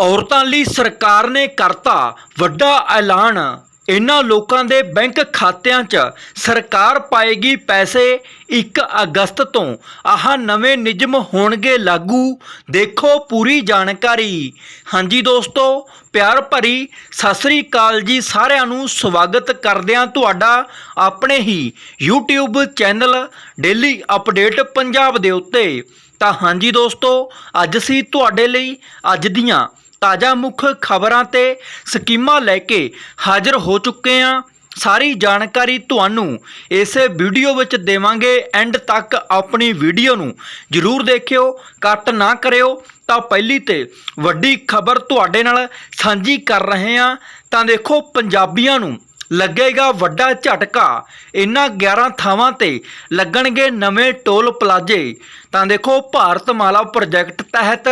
ਔਰਤਾਂ ਲਈ ਸਰਕਾਰ ਨੇ ਕਰਤਾ ਵੱਡਾ ਐਲਾਨ। ਇਹਨਾਂ ਲੋਕਾਂ ਦੇ ਬੈਂਕ ਖਾਤਿਆਂ 'ਚ ਸਰਕਾਰ ਪਾਏਗੀ ਪੈਸੇ। 1 ਅਗਸਤ ਤੋਂ ਆਹ ਨਵੇਂ ਨਿਯਮ ਹੋਣਗੇ ਲਾਗੂ। ਦੇਖੋ ਪੂਰੀ ਜਾਣਕਾਰੀ। ਹਾਂਜੀ ਦੋਸਤੋ, ਪਿਆਰ ਭਰੀ ਸਤਿ ਸ੍ਰੀ ਅਕਾਲ ਜੀ ਸਾਰਿਆਂ ਨੂੰ। ਸਵਾਗਤ ਕਰਦਿਆਂ ਤੁਹਾਡਾ ਆਪਣੇ ਹੀ YouTube channel daily update Punjab ਦੇ ਉੱਤੇ। ਤਾਂ ਹਾਂਜੀ ਦੋਸਤੋ, ਅੱਜ ਅਸੀਂ ਤੁਹਾਡੇ ਲਈ ਅੱਜ ਦੀਆਂ ਤਾਜ਼ਾ ਮੁੱਖ ਖਬਰਾਂ ਤੇ ਸਕੀਮਾਂ ਲੈ ਕੇ ਹਾਜ਼ਰ ਹੋ ਚੁੱਕੇ ਹਾਂ। ਸਾਰੀ ਜਾਣਕਾਰੀ ਤੁਹਾਨੂੰ ਇਸੇ ਵੀਡੀਓ ਵਿੱਚ ਦੇਵਾਂਗੇ। ਐਂਡ ਤੱਕ ਆਪਣੀ ਵੀਡੀਓ ਨੂੰ ਜਰੂਰ ਦੇਖਿਓ। ਕੱਟ ਨਾ ਕਰਿਓ। ਤਾਂ ਪਹਿਲੀ ਤੇ ਵੱਡੀ ਖਬਰ ਤੁਹਾਡੇ ਨਾਲ ਸਾਂਝੀ ਕਰ ਰਹੇ ਹਾਂ। ਤਾਂ ਦੇਖੋ ਪੰਜਾਬੀਆਂ ਨੂੰ ਲੱਗੇਗਾ ਵੱਡਾ ਝਟਕਾ। ਇਹਨਾਂ 11 ਥਾਵਾਂ ਤੇ ਲੱਗਣਗੇ ਨਵੇਂ ਟੋਲ ਪਲਾਜ਼ੇ। ਤਾਂ ਦੇਖੋ ਭਾਰਤ ਮਾਲਾ ਪ੍ਰੋਜੈਕਟ ਤਹਿਤ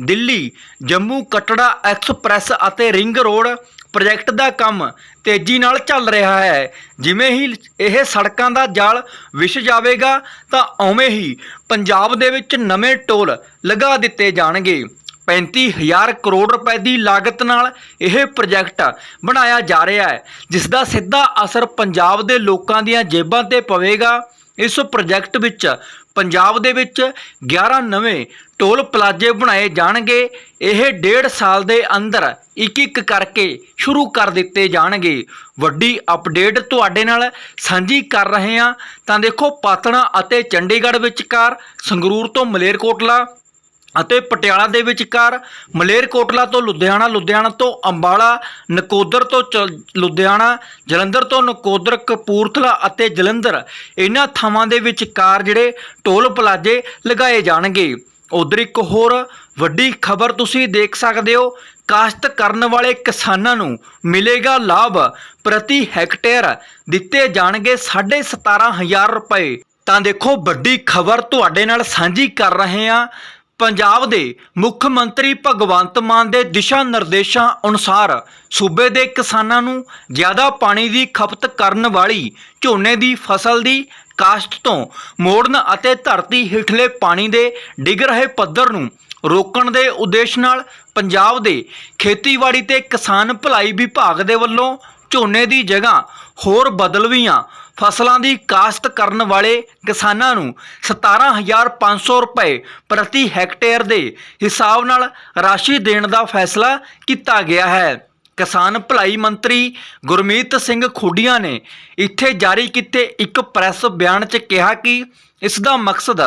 Delhi, Jammu Katra express and ring road project ਦਾ ਕੰਮ ਤੇਜ਼ੀ ਨਾਲ ਚੱਲ ਰਿਹਾ ਹੈ। ਜਿਵੇਂ ਹੀ ਇਹ ਸੜਕਾਂ ਦਾ ਜਾਲ ਵਿਛ ਜਾਵੇਗਾ, ਤਾਂ ਉਵੇਂ ਹੀ ਪੰਜਾਬ ਦੇ ਵਿੱਚ ਨਵੇਂ ਟੋਲ ਲਗਾ ਦਿੱਤੇ ਜਾਣਗੇ। 35000 ਕਰੋੜ ਰੁਪਏ ਦੀ ਲਾਗਤ ਨਾਲ ਇਹ ਪ੍ਰੋਜੈਕਟ ਬਣਾਇਆ ਜਾ ਰਿਹਾ ਹੈ ਜਿਸ ਦਾ ਸਿੱਧਾ ਅਸਰ ਪੰਜਾਬ ਦੇ ਲੋਕਾਂ ਦੀਆਂ ਜੇਬਾਂ ਤੇ ਪਵੇਗਾ। ਇਸ ਪ੍ਰੋਜੈਕਟ ਵਿੱਚ ਪੰਜਾਬ ਦੇ ਵਿੱਚ 11 ਨਵੇਂ ਟੋਲ ਪਲਾਜ਼ੇ ਬਣਾਏ ਜਾਣਗੇ। ਇਹ ਡੇਢ ਸਾਲ ਦੇ ਅੰਦਰ ਇੱਕ ਇੱਕ ਕਰਕੇ ਸ਼ੁਰੂ ਕਰ ਦਿੱਤੇ ਜਾਣਗੇ। ਵੱਡੀ ਅਪਡੇਟ ਤੁਹਾਡੇ ਨਾਲ ਸਾਂਝੀ ਕਰ ਰਹੇ ਹਾਂ। ਤਾਂ ਦੇਖੋ, ਪਾਤਣਾ ਅਤੇ ਚੰਡੀਗੜ੍ਹ ਵਿਚਕਾਰ ਸੰਗਰੂਰ ਤੋਂ ਮਲੇਰਕੋਟਲਾ। ਅਤੇ ਪਟਿਆਲਾ ਦੇ ਵਿਚਕਾਰ ਮਲੇਰਕੋਟਲਾ ਤੋਂ ਲੁਧਿਆਣਾ ਲੁਧਿਆਣਾ ਤੋਂ ਅੰਬਾਲਾ, ਨਕੋਦਰ ਤੋਂ ਚ- ਲੁਧਿਆਣਾ, ਜਲੰਧਰ ਤੋਂ ਨਕੋਦਰ, ਕਪੂਰਥਲਾ ਅਤੇ ਜਲੰਧਰ ਇਹਨਾਂ ਥਾਵਾਂ ਦੇ ਵਿਚਕਾਰ ਜਿਹੜੇ ਟੋਲ ਪਲਾਜ਼ੇ ਲਗਾਏ ਜਾਣਗੇ। ਉਧਰ ਇੱਕ ਹੋਰ ਵੱਡੀ ਖਬਰ ਤੁਸੀਂ ਦੇਖ ਸਕਦੇ ਹੋ। ਕਾਸ਼ਤ ਕਰਨ ਵਾਲੇ ਕਿਸਾਨਾਂ ਨੂੰ ਮਿਲੇਗਾ ਲਾਭ। ਪ੍ਰਤੀ ਹੈਕਟੇਅਰ ਦਿੱਤੇ ਜਾਣਗੇ 17500 ਰੁਪਏ। ਤਾਂ ਦੇਖੋ ਵੱਡੀ ਖਬਰ ਤੁਹਾਡੇ ਨਾਲ ਸਾਂਝੀ ਕਰ ਰਹੇ ਹਾਂ। ਪੰਜਾਬ ਦੇ ਮੁੱਖ ਮੰਤਰੀ ਭਗਵੰਤ ਮਾਨ ਦੇ ਦਿਸ਼ਾ ਨਿਰਦੇਸ਼ਾਂ ਅਨੁਸਾਰ ਸੂਬੇ ਦੇ ਕਿਸਾਨਾਂ ਨੂੰ ਜ਼ਿਆਦਾ ਪਾਣੀ ਦੀ ਖਪਤ ਕਰਨ ਵਾਲੀ ਝੋਨੇ ਦੀ ਫਸਲ ਦੀ ਕਾਸ਼ਤ ਤੋਂ ਮੋੜਨ ਅਤੇ ਧਰਤੀ ਹੇਠਲੇ ਪਾਣੀ ਦੇ ਡਿੱਗ ਰਹੇ ਪੱਧਰ ਨੂੰ ਰੋਕਣ ਦੇ ਉਦੇਸ਼ ਨਾਲ ਪੰਜਾਬ ਦੇ ਖੇਤੀਬਾੜੀ ਤੇ ਕਿਸਾਨ ਭਲਾਈ ਵਿਭਾਗ ਦੇ ਵੱਲੋਂ ਝੋਨੇ ਦੀ ਜਗ੍ਹਾ ਹੋਰ ਬਦਲਵੀਆਂ ਫਸਲਾਂ ਦੀ ਕਾਸ਼ਤ ਕਰਨ ਵਾਲੇ ਕਿਸਾਨਾਂ ਨੂੰ 17500 ਰੁਪਏ ਪ੍ਰਤੀ ਹੈਕਟੇਅਰ ਦੇ ਹਿਸਾਬ ਨਾਲ ਰਾਸ਼ੀ ਦੇਣ ਦਾ ਫੈਸਲਾ ਕੀਤਾ ਗਿਆ ਹੈ। ਕਿਸਾਨ ਭਲਾਈ ਮੰਤਰੀ ਗੁਰਮੀਤ ਸਿੰਘ ਖੁੱਡੀਆਂ ਨੇ ਇੱਥੇ ਜਾਰੀ ਕੀਤੇ ਇੱਕ ਪ੍ਰੈਸ ਬਿਆਨ 'ਚ ਕਿਹਾ ਕਿ ਇਸ ਦਾ ਮਕਸਦ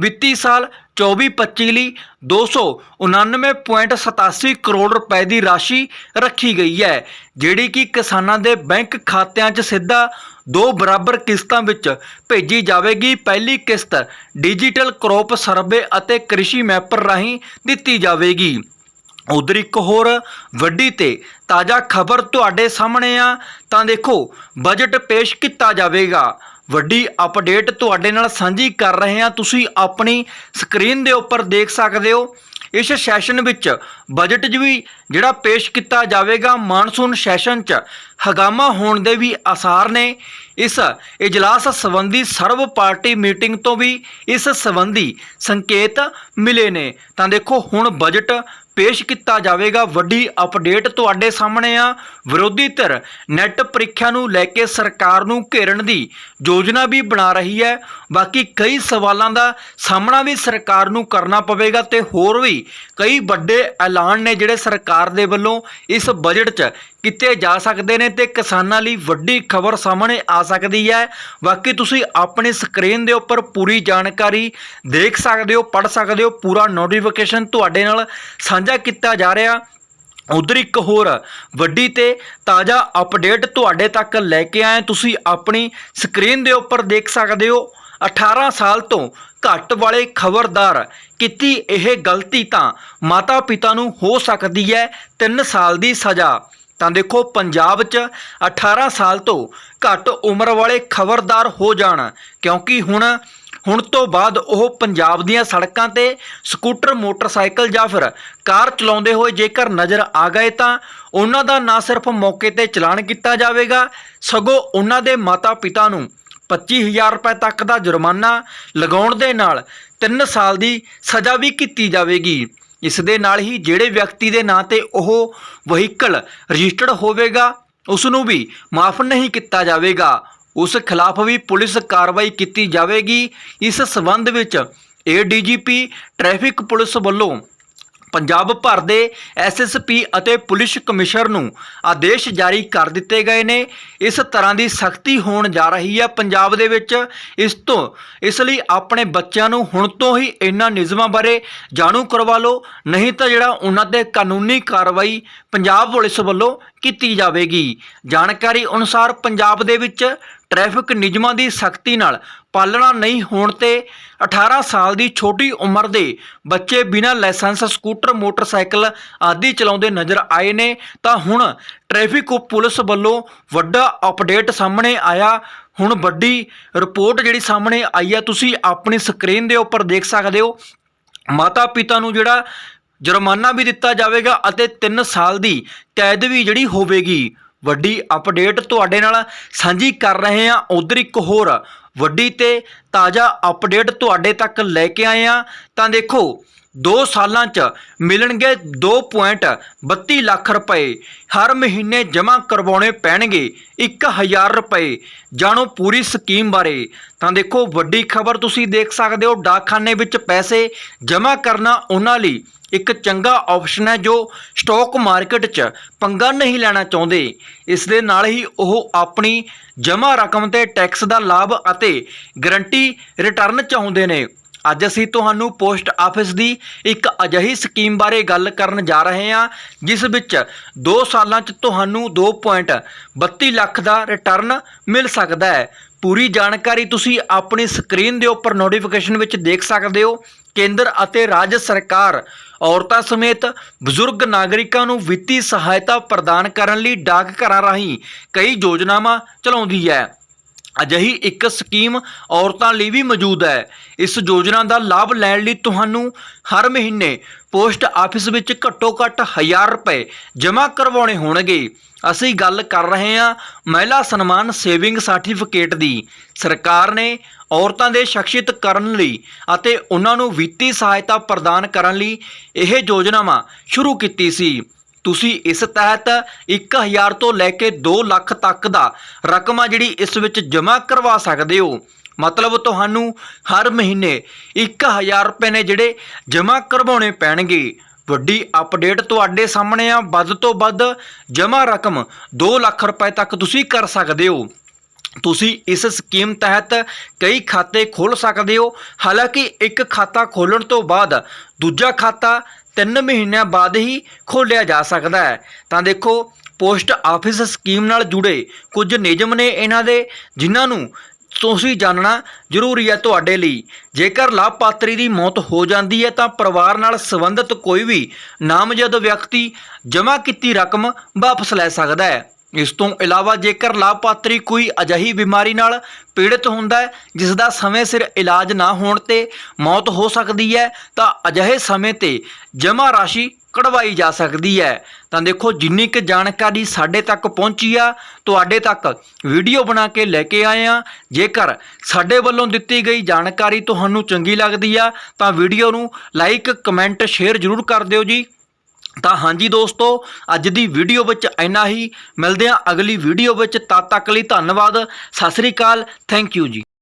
ਵਿੱਤੀ ਸਾਲ 24-25 ਲਈ 299.87 ਕਰੋੜ ਰੁਪਏ ਦੀ ਰਾਸ਼ੀ ਰੱਖੀ ਗਈ ਹੈ, ਜਿਹੜੀ ਕਿ ਕਿਸਾਨਾਂ ਦੇ ਬੈਂਕ ਖਾਤਿਆਂ 'ਚ ਸਿੱਧਾ ਦੋ ਬਰਾਬਰ ਕਿਸ਼ਤਾਂ ਵਿੱਚ ਭੇਜੀ ਜਾਵੇਗੀ। ਪਹਿਲੀ ਕਿਸ਼ਤ ਡਿਜੀਟਲ ਕਰੋਪ ਸਰਵੇ ਅਤੇ ਕ੍ਰਿਸ਼ੀ ਮੈਪਰ ਰਾਹੀਂ ਦਿੱਤੀ ਜਾਵੇਗੀ। ਉਧਰ ਇੱਕ ਹੋਰ ਵੱਡੀ ਤੇ ਤਾਜ਼ਾ ਖਬਰ ਤੁਹਾਡੇ ਸਾਹਮਣੇ ਆ। ਤਾਂ ਦੇਖੋ ਬਜਟ ਪੇਸ਼ ਕੀਤਾ ਜਾਵੇਗਾ। ਵੱਡੀ ਅਪਡੇਟ ਤੁਹਾਡੇ ਨਾਲ ਸਾਂਝੀ ਕਰ ਰਹੇ ਹਾਂ। ਤੁਸੀਂ ਆਪਣੀ ਸਕਰੀਨ ਦੇ ਉੱਪਰ ਦੇਖ ਸਕਦੇ ਹੋ। ਇਸ ਸੈਸ਼ਨ ਵਿੱਚ ਬਜਟ 'ਚ ਵੀ ਜਿਹੜਾ ਪੇਸ਼ ਕੀਤਾ ਜਾਵੇਗਾ ਮਾਨਸੂਨ ਸੈਸ਼ਨ 'ਚ ਹਗਾਮਾ ਹੋਣ ਦੇ ਵੀ ਆਸਾਰ ਨੇ। ਇਸ ਇਜਲਾਸ ਸੰਬੰਧੀ ਸਰਵ ਪਾਰਟੀ ਮੀਟਿੰਗ ਤੋਂ ਵੀ ਇਸ ਸੰਬੰਧੀ ਸੰਕੇਤ ਮਿਲੇ ਨੇ। ਤਾਂ ਦੇਖੋ, ਹੁਣ ਬਜਟ ਪੇਸ਼ ਕੀਤਾ ਜਾਵੇਗਾ। ਵੱਡੀ ਅਪਡੇਟ ਤੁਹਾਡੇ ਸਾਹਮਣੇ ਆ। ਵਿਰੋਧੀ ਧਿਰ ਨੈਟ ਪ੍ਰੀਖਿਆ ਨੂੰ ਲੈ ਕੇ ਸਰਕਾਰ ਨੂੰ ਘੇਰਨ ਦੀ ਯੋਜਨਾ ਵੀ ਬਣਾ ਰਹੀ ਹੈ। ਬਾਕੀ ਕਈ ਸਵਾਲਾਂ ਦਾ ਸਾਹਮਣਾ ਵੀ ਸਰਕਾਰ ਨੂੰ ਕਰਨਾ ਪਵੇਗਾ ਤੇ ਹੋਰ ਵੀ ਕਈ ਵੱਡੇ ਐਲਾਨ ਨੇ ਜਿਹੜੇ ਸਰਕਾਰ ਦੇ ਵੱਲੋਂ ਇਸ ਬਜਟ 'ਚ ਕੀਤੇ ਜਾ ਸਕਦੇ ਨੇ ਤੇ ਕਿਸਾਨਾਂ ਲਈ ਵੱਡੀ ਖਬਰ ਸਾਹਮਣੇ ਆ ਸਕਦੀ ਹੈ। ਬਾਕੀ ਤੁਸੀਂ ਆਪਣੀ ਸਕਰੀਨ ਦੇ ਉੱਪਰ ਪੂਰੀ ਜਾਣਕਾਰੀ ਦੇਖ ਸਕਦੇ ਹੋ, ਪੜ੍ਹ ਸਕਦੇ ਹੋ, ਪੂਰਾ ਨੋਟੀਫਿਕੇਸ਼ਨ ਤੁਹਾਡੇ ਨਾਲ ਸਾਂਝਾ ਕੀਤਾ ਜਾ ਰਿਹਾ। ਉਧਰ ਇੱਕ ਹੋਰ ਵੱਡੀ ਤੇ ਤਾਜ਼ਾ ਅਪਡੇਟ ਤੁਹਾਡੇ ਤੱਕ ਲੈ ਕੇ ਆਏ ਤੁਸੀਂ ਆਪਣੀ ਸਕਰੀਨ ਦੇ ਉੱਪਰ ਦੇਖ ਸਕਦੇ ਹੋ 18 ਸਾਲ ਤੋਂ ਘੱਟ ਵਾਲੇ ਖਬਰਦਾਰ ਕੀਤੀ ਇਹ ਗਲਤੀ ਤਾਂ ਮਾਤਾ ਪਿਤਾ ਨੂੰ ਹੋ ਸਕਦੀ ਹੈ 3 ਸਾਲ ਦੀ ਸਜ਼ਾ। ਤਾਂ ਦੇਖੋ ਪੰਜਾਬ 'ਚ 18 ਸਾਲ ਤੋਂ ਘੱਟ ਉਮਰ ਵਾਲੇ ਖਬਰਦਾਰ ਹੋ ਜਾਣ, ਕਿਉਂਕਿ ਹੁਣ ਹੁਣ ਤੋਂ ਬਾਅਦ ਉਹ ਪੰਜਾਬ ਦੀਆਂ ਸੜਕਾਂ ਤੇ ਸਕੂਟਰ, ਮੋਟਰਸਾਈਕਲ ਜਾਂ ਫਿਰ ਕਾਰ ਚਲਾਉਂਦੇ ਹੋਏ ਜੇਕਰ ਨਜ਼ਰ ਆ ਗਏ ਤਾਂ ਉਹਨਾਂ ਦਾ ਨਾ ਸਿਰਫ ਮੌਕੇ ਤੇ ਚਲਾਨ ਕੀਤਾ ਜਾਵੇਗਾ, ਸਗੋਂ ਉਹਨਾਂ ਦੇ ਮਾਤਾ-ਪਿਤਾ ਨੂੰ 25000 ਰੁਪਏ ਤੱਕ ਦਾ ਜੁਰਮਾਨਾ ਲਗਾਉਣ ਦੇ ਨਾਲ 3 ਸਾਲ ਦੀ ਸਜ਼ਾ ਵੀ ਕੀਤੀ ਜਾਵੇਗੀ। ਇਸ ਦੇ ਨਾਲ ਹੀ ਜਿਹੜੇ ਵਿਅਕਤੀ ਦੇ ਨਾਂ ਤੇ ਉਹ ਵਹੀਕਲ ਰਜਿਸਟਰਡ ਹੋਵੇਗਾ ਉਸ ਨੂੰ ਵੀ ਮਾਫ ਨਹੀਂ ਕੀਤਾ ਜਾਵੇਗਾ। ਉਸ ਖਿਲਾਫ ਵੀ ਪੁਲਿਸ ਕਾਰਵਾਈ ਕੀਤੀ ਜਾਵੇਗੀ। ਇਸ ਸਬੰਧ ਵਿੱਚ ਏਡੀਜੀਪੀ ਟ੍ਰੈਫਿਕ ਪੁਲਿਸ ਵੱਲੋਂ ਪੰਜਾਬ ਭਰ ਦੇ ਐਸਐਸਪੀ ਅਤੇ ਪੁਲਿਸ ਕਮਿਸ਼ਨਰ ਨੂੰ ਆਦੇਸ਼ ਜਾਰੀ ਕਰ ਦਿੱਤੇ ਗਏ ਨੇ। ਇਸ ਤਰ੍ਹਾਂ ਦੀ ਸਖਤੀ ਹੋਣ ਜਾ ਰਹੀ ਹੈ ਪੰਜਾਬ ਦੇ ਵਿੱਚ। ਇਸ ਤੋਂ, ਇਸ ਲਈ ਆਪਣੇ ਬੱਚਿਆਂ ਨੂੰ ਹੁਣ ਤੋਂ ਹੀ ਇਹਨਾਂ ਨਿਯਮਾਂ ਬਾਰੇ ਜਾਣੂ ਕਰਵਾ ਲਓ। ਨਹੀਂ ਤਾਂ ਜਿਹੜਾ ਉਹਨਾਂ ਤੇ ਕਾਨੂੰਨੀ ਕਾਰਵਾਈ ਪੰਜਾਬ ਪੁਲਿਸ ਵੱਲੋਂ ਕੀਤੀ ਜਾਵੇਗੀ। ਜਾਣਕਾਰੀ ਅਨੁਸਾਰ ਪੰਜਾਬ ਦੇ ਵਿੱਚ ਟ੍ਰੈਫਿਕ ਨਿਯਮਾਂ ਦੀ ਸਖਤੀ ਨਾਲ ਪਾਲਣਾ ਨਹੀਂ ਹੋਣ ਤੇ 18 ਸਾਲ ਦੀ ਛੋਟੀ ਉਮਰ ਦੇ ਬੱਚੇ ਬਿਨਾਂ ਲਾਇਸੈਂਸ ਸਕੂਟਰ, ਮੋਟਰਸਾਈਕਲ ਆਦਿ ਚਲਾਉਂਦੇ ਨਜ਼ਰ ਆਏ ਨੇ। ਤਾਂ ਹੁਣ ਟ੍ਰੈਫਿਕ ਪੁਲਿਸ ਵੱਲੋਂ ਵੱਡਾ ਅਪਡੇਟ ਸਾਹਮਣੇ ਆਇਆ। ਹੁਣ ਵੱਡੀ ਰਿਪੋਰਟ ਜਿਹੜੀ ਸਾਹਮਣੇ ਆਈ ਹੈ ਤੁਸੀਂ ਆਪਣੀ ਸਕਰੀਨ ਦੇ ਉੱਪਰ ਦੇਖ ਸਕਦੇ ਹੋ। ਮਾਤਾ ਪਿਤਾ ਨੂੰ ਜਿਹੜਾ ਜੁਰਮਾਨਾ ਵੀ ਦਿੱਤਾ ਜਾਵੇਗਾ ਅਤੇ 3 ਸਾਲ ਦੀ ਕੈਦ ਵੀ ਜਿਹੜੀ ਹੋਵੇਗੀ। ਵੱਡੀ ਅਪਡੇਟ ਤੁਹਾਡੇ ਨਾਲ ਸਾਂਝੀ ਕਰ ਰਹੇ ਹਾਂ। ਉਧਰ ਇੱਕ ਹੋਰ ਵੱਡੀ ਤੇ ਤਾਜ਼ਾ ਅਪਡੇਟ ਤੁਹਾਡੇ ਤੱਕ ਲੈ ਕੇ ਆਏ ਹਾਂ। ਤਾਂ ਦੇਖੋ 2 ਸਾਲਾਂ 'ਚ ਮਿਲਣਗੇ 2.32 ਲੱਖ ਰੁਪਏ। ਹਰ ਮਹੀਨੇ ਜਮ੍ਹਾਂ ਕਰਵਾਉਣੇ ਪੈਣਗੇ 1000 ਰੁਪਏ। ਜਾਣੋ ਪੂਰੀ ਸਕੀਮ ਬਾਰੇ। ਤਾਂ ਦੇਖੋ, ਵੱਡੀ ਖਬਰ ਤੁਸੀਂ ਦੇਖ ਸਕਦੇ ਹੋ, ਡਾਕਖਾਨੇ ਵਿੱਚ ਪੈਸੇ ਜਮ੍ਹਾਂ ਕਰਨਾ ਉਹਨਾਂ ਲਈ ਇੱਕ ਚੰਗਾ ਆਪਸ਼ਨ ਹੈ ਜੋ ਸਟਾਕ ਮਾਰਕੀਟ 'ਚ ਪੰਗਾ ਨਹੀਂ ਲੈਣਾ ਚਾਹੁੰਦੇ। ਇਸ ਦੇ ਨਾਲ ਹੀ ਉਹ ਆਪਣੀ ਜਮ੍ਹਾਂ ਰਕਮ ਤੇ ਟੈਕਸ ਦਾ ਲਾਭ ਅਤੇ ਗਰੰਟੀ ਰਿਟਰਨ ਚਾਹੁੰਦੇ ਨੇ। ਅੱਜ ਅਸੀਂ ਤੁਹਾਨੂੰ ਪੋਸਟ ਆਫਿਸ ਦੀ ਇੱਕ ਅਜਿਹੀ ਸਕੀਮ ਬਾਰੇ ਗੱਲ ਕਰਨ ਜਾ ਰਹੇ ਹਾਂ, ਜਿਸ ਵਿੱਚ 2 ਸਾਲਾਂ 'ਚ ਤੁਹਾਨੂੰ 2.32 ਲੱਖ ਦਾ ਰਿਟਰਨ ਮਿਲ ਸਕਦਾ ਹੈ। ਪੂਰੀ ਜਾਣਕਾਰੀ ਤੁਸੀਂ ਆਪਣੀ ਸਕਰੀਨ ਦੇ ਉੱਪਰ ਨੋਟੀਫਿਕੇਸ਼ਨ ਵਿੱਚ ਦੇਖ ਸਕਦੇ ਹੋ। ਕੇਂਦਰ ਅਤੇ ਰਾਜ ਸਰਕਾਰ ਔਰਤਾਂ ਸਮੇਤ ਬਜ਼ੁਰਗ ਨਾਗਰਿਕਾਂ ਨੂੰ ਵਿੱਤੀ ਸਹਾਇਤਾ ਪ੍ਰਦਾਨ ਕਰਨ ਲਈ ਡਾਕ ਘਰਾਂ ਰਾਹੀਂ ਕਈ ਯੋਜਨਾਵਾਂ ਚਲਾਉਂਦੀ ਹੈ। ਅਜਿਹੀ ਇੱਕ ਸਕੀਮ ਔਰਤਾਂ ਲਈ ਵੀ ਮੌਜੂਦ ਹੈ। ਇਸ ਯੋਜਨਾ ਦਾ ਲਾਭ ਲੈਣ ਲਈ ਤੁਹਾਨੂੰ ਹਰ ਮਹੀਨੇ ਪੋਸਟ ਆਫਿਸ ਵਿੱਚ ਘੱਟੋ ਘੱਟ 1000 ਰੁਪਏ ਜਮ੍ਹਾਂ ਕਰਵਾਉਣੇ ਹੋਣਗੇ। ਅਸੀਂ ਗੱਲ ਕਰ ਰਹੇ ਹਾਂ ਮਹਿਲਾ ਸਨਮਾਨ ਸੇਵਿੰਗ ਸਰਟੀਫਿਕੇਟ ਦੀ। ਸਰਕਾਰ ਨੇ ਔਰਤਾਂ ਦੇ ਸ਼ਖਸੀਅਤ ਕਰਨ ਲਈ ਅਤੇ ਉਹਨਾਂ ਨੂੰ ਵਿੱਤੀ ਸਹਾਇਤਾ ਪ੍ਰਦਾਨ ਕਰਨ ਲਈ ਇਹ ਯੋਜਨਾਵਾਂ ਸ਼ੁਰੂ ਕੀਤੀ ਸੀ। ਤੁਸੀਂ ਇਸ ਤਹਿਤ 1000 ਤੋਂ ਲੈ ਕੇ 2 ਲੱਖ ਤੱਕ ਦਾ ਰਕਮ ਆ ਜਿਹੜੀ ਇਸ ਵਿੱਚ ਜਮ੍ਹਾਂ ਕਰਵਾ ਸਕਦੇ ਹੋ। ਮਤਲਬ ਤੁਹਾਨੂੰ ਹਰ ਮਹੀਨੇ 1000 ਰੁਪਏ ਨੇ ਜਿਹੜੇ ਜਮ੍ਹਾਂ ਕਰਵਾਉਣੇ ਪੈਣਗੇ। ਵੱਡੀ ਅਪਡੇਟ ਤੁਹਾਡੇ ਸਾਹਮਣੇ ਆ। ਵੱਧ ਤੋਂ ਵੱਧ ਜਮ੍ਹਾਂ ਰਕਮ 2 ਲੱਖ ਰੁਪਏ ਤੱਕ ਤੁਸੀਂ ਕਰ ਸਕਦੇ ਹੋ। ਤੁਸੀਂ ਇਸ ਸਕੀਮ ਤਹਿਤ ਕਈ ਖਾਤੇ ਖੋਲ ਸਕਦੇ ਹੋ। ਹਾਲਾਂਕਿ ਇੱਕ ਖਾਤਾ ਖੋਲਣ ਤੋਂ ਬਾਅਦ ਦੂਜਾ ਖਾਤਾ 3 ਮਹੀਨਿਆਂ ਬਾਅਦ ਹੀ ਖੋਲ੍ਹਿਆ ਜਾ ਸਕਦਾ ਹੈ। ਤਾਂ ਦੇਖੋ, ਪੋਸਟ ਆਫਿਸ ਸਕੀਮ ਨਾਲ ਜੁੜੇ ਕੁਝ ਨਿਯਮ ਨੇ ਇਹਨਾਂ ਦੇ, ਜਿਨ੍ਹਾਂ ਨੂੰ ਤੁਸੀਂ ਜਾਣਨਾ ਜ਼ਰੂਰੀ ਹੈ ਤੁਹਾਡੇ ਲਈ। ਜੇਕਰ ਲਾਭਪਾਤਰੀ ਦੀ ਮੌਤ ਹੋ ਜਾਂਦੀ ਹੈ ਤਾਂ ਪਰਿਵਾਰ ਨਾਲ ਸੰਬੰਧਿਤ ਕੋਈ ਵੀ ਨਾਮਜ਼ਦ ਵਿਅਕਤੀ ਜਮ੍ਹਾਂ ਕੀਤੀ ਰਕਮ ਵਾਪਸ ਲੈ ਸਕਦਾ ਹੈ। ਇਸ ਤੋਂ ਇਲਾਵਾ ਜੇਕਰ ਲਾਭਪਾਤਰੀ ਕੋਈ ਅਜਿਹੀ ਬਿਮਾਰੀ ਨਾਲ ਪੀੜਤ ਹੁੰਦਾ ਹੈ, ਜਿਸ ਦਾ ਸਮੇਂ ਸਿਰ ਇਲਾਜ ਨਾ ਹੋਣ ਤੇ ਮੌਤ ਹੋ ਸਕਦੀ ਹੈ, ਤਾਂ ਅਜਿਹੇ ਸਮੇਂ ਤੇ ਜਮ੍ਹਾਂ ਰਾਸ਼ੀ ਕਢਵਾਈ ਜਾ ਸਕਦੀ ਹੈ। ਤਾਂ ਦੇਖੋ, ਜਿੰਨੀ ਕੁ ਜਾਣਕਾਰੀ ਸਾਡੇ ਤੱਕ ਪਹੁੰਚੀ ਆ, ਤੁਹਾਡੇ ਤੱਕ ਵੀਡੀਓ ਬਣਾ ਕੇ ਲੈ ਕੇ ਆਏ ਆ। ਜੇਕਰ ਸਾਡੇ ਵੱਲੋਂ ਦਿੱਤੀ ਗਈ ਜਾਣਕਾਰੀ ਤੁਹਾਨੂੰ ਚੰਗੀ ਲੱਗਦੀ ਆ, ਤਾਂ ਵੀਡੀਓ ਨੂੰ ਲਾਈਕ, ਕਮੈਂਟ, ਸ਼ੇਅਰ ਜ਼ਰੂਰ ਕਰ ਦਿਓ ਜੀ। ਤਾਂ ਹਾਂਜੀ ਦੋਸਤੋ, ਅੱਜ ਦੀ ਵੀਡੀਓ ਵਿੱਚ ਇੰਨਾ ਹੀ। ਮਿਲਦੇ ਹਾਂ ਅਗਲੀ ਵੀਡੀਓ ਵਿੱਚ। ਤਦ ਤੱਕ ਲਈ ਧੰਨਵਾਦ। ਸਤਿ ਸ੍ਰੀ ਅਕਾਲ। ਥੈਂਕ ਯੂ ਜੀ।